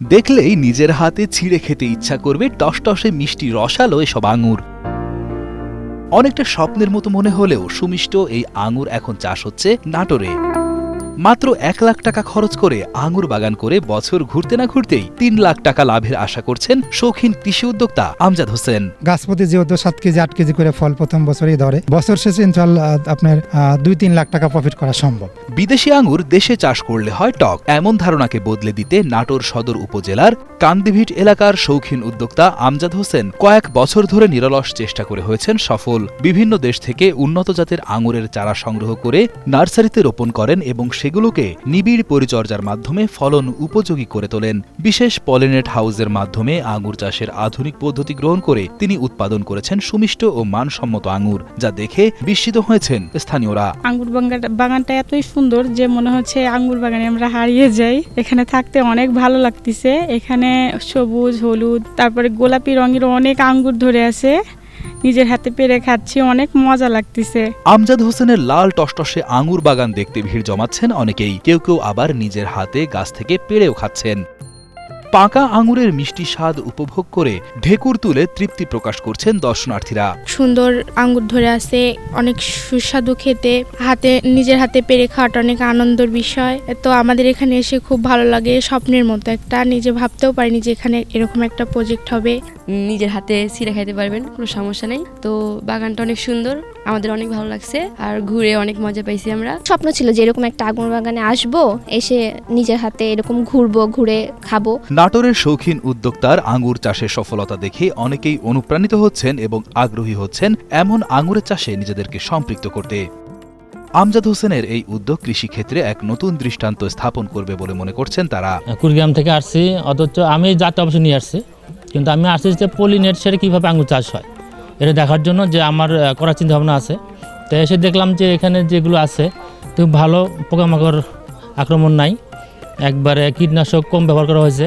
দেখলেই নিজের হাতে ছিঁড়ে খেতে ইচ্ছা করবে টসটসে মিষ্টি রসালো এসব আঙুর। অনেকটা স্বপ্নের মতো মনে হলেও সুমিষ্ট এই আঙুর এখন চাষ হচ্ছে নাটোরে। মাত্র এক লাখ টাকা খরচ করে আঙুর বাগান করে বছর ঘুরতে না ঘুরতেই তিন লাখ টাকা লাভের আশা করছেন শৌখিন কৃষি উদ্যোক্তা আমজাদ হোসেন। গাছ প্রতি যেহেতু সাত কেজি, আট কেজি করে ফল প্রথম বছরই ধরে, বছর শেষে ইনশাল্লাহ আপনার দুই তিন লাখ টাকা প্রফিট করা সম্ভব। বিদেশি আঙুর দেশে চাষ করলে হয় টক। এমন ধারণাকে বদলে দিতে নাটোর সদর উপজেলার কান্দিভিট এলাকার শৌখিন উদ্যোক্তা আমজাদ হোসেন কয়েক বছর ধরে নিরলস চেষ্টা করে হয়েছেন সফল। বিভিন্ন দেশ থেকে উন্নত জাতের আঙুরের চারা সংগ্রহ করে নার্সারিতে রোপণ করেন এবং সেগুলোকে নিবিড় পরিচর্যার মাধ্যমে ফলন উপযোগী করে তোলেন। বিশেষ পলিনেট হাউসের মাধ্যমে আঙুর চাষের আধুনিক পদ্ধতি গ্রহণ করে তিনি উৎপাদন করেছেন সুমিষ্ট ও মানসম্মত আঙুর যা দেখে বিস্মিত হয়েছেন স্থানীয়রা। বাগানটা বাগানটা এতই সুন্দর যে মনে হচ্ছে আঙ্গুর বাগানে আমরা হারিয়ে যাই। এখানে থাকতে অনেক ভালো লাগতেছে। এখানে সবুজ, হলুদ, তারপরে গোলাপি রঙের অনেক আঙ্গুর ধরে আছে। নিজের হাতে পেরে খাচ্ছি, অনেক মজা লাগতেছে। আমজাদ হোসেনের লাল টসটসে আঙ্গুর বাগান দেখতে ভিড় জমাচ্ছেন অনেকেই। কেউ কেউ আবার নিজের হাতে গাছ থেকে পেরেও খাচ্ছেন। পাকা আঙুরের মিষ্টি স্বাদ উপভোগ করে ঢেকুর তুলে তৃপ্তি প্রকাশ করছেন দর্শনার্থীরা। সুন্দর আঙ্গুর ধরে আছে অনেক সুস্বাদু খেতে। হাতে নিজের হাতে পেরে খাওয়াটা অনেক আনন্দের বিষয়। তো আমাদের এখানে এসে খুব ভালো লাগে স্বপ্নের মতো একটা। নিজে ভাবতেও পারিনি যে এখানে এরকম একটা প্রজেক্ট হবে। নিজের হাতে ছিঁড়ে খাইতে পারবেন কোনো সমস্যা নেই। তো বাগানটা অনেক সুন্দর আমাদের অনেক ভালো লাগছে। আর ঘুরে অনেক মজা পাইছি আমরা। স্বপ্ন ছিল যে এরকম একটা আগুন বাগানে আসব এসে নিজের হাতে এরকম ঘুরবো ঘুরে খাব। নাটোরের শৌখিন উদ্যোক্তার আঙুর চাষের সফলতা দেখে অনেকেই অনুপ্রাণিত হচ্ছেন এবং আগ্রহী হচ্ছেন এমন আঙুরের চাষে নিজেদেরকে সম্পৃক্ত করতে। আমজাদ হোসেনের এই উদ্যোগ কৃষিক্ষেত্রে এক নতুন দৃষ্টান্ত স্থাপন করবে বলে মনে করছেন তারা। কুড়িগ্রাম থেকে আসছি, অথচ আমি জাতটা অবশ্যই নিয়ে আসছি, কিন্তু আমি আসছি যে পলিনেট সেরে কীভাবে আঙুর চাষ হয়। এটা দেখার জন্য যে আমার করার চিন্তা ভাবনা আছে। তো এসে দেখলাম যে এখানে যেগুলো আছে, তো ভালো পোকামাকড় আক্রমণ নাই। একবারে কীটনাশক কম ব্যবহার করা হয়েছে।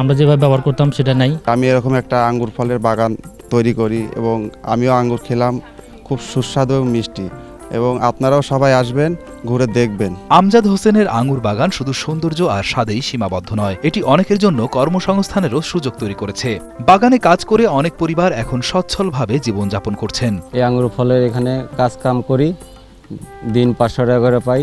আমরা যেভাবে ব্যবহার করতাম সেটা নাই। আমি এরকম একটা আঙ্গুর ফলের বাগান তৈরি করি এবং আমিও আঙ্গুর খেলাম খুব সুস্বাদু এবং মিষ্টি। এবং আপনারাও সবাই আসবেন ঘুরে দেখবেন। আমজাদ হোসেনের আঙুর বাগান শুধু সৌন্দর্য আর স্বাদেই সীমাবদ্ধ নয় এটি অনেকের জন্য কর্মসংস্থানেরও সুযোগ তৈরি করেছে। বাগানে কাজ করে অনেক পরিবার এখন সচ্ছলভাবে জীবনযাপন করছেন। এই আঙুর ফলের এখানে কাজ কাম করি দিন পাঁচশো টাকা করে পাই।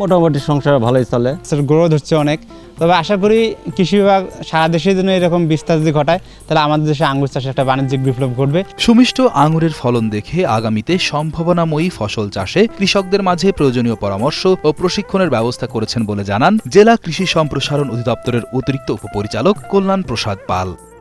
মোটামুটি সংসার ভালোই চলে। গ্রোথ হচ্ছে অনেক। তবে আশা করি কৃষি বিভাগ সারা দেশের জন্য এরকম বিস্তার যদি ঘটায়, তাহলে আমাদের দেশে আঙুর চাষে একটা বাণিজ্যিক বিপ্লব ঘটবে। সুমিষ্ট আঙুরের ফলন দেখে আগামীতে সম্ভাবনাময়ী ফসল চাষে কৃষকদের মাঝে প্রয়োজনীয় পরামর্শ ও প্রশিক্ষণের ব্যবস্থা করেছেন বলে জানান জেলা কৃষি সম্প্রসারণ অধিদপ্তরের অতিরিক্ত উপপরিচালক কল্যাণ প্রসাদ পাল।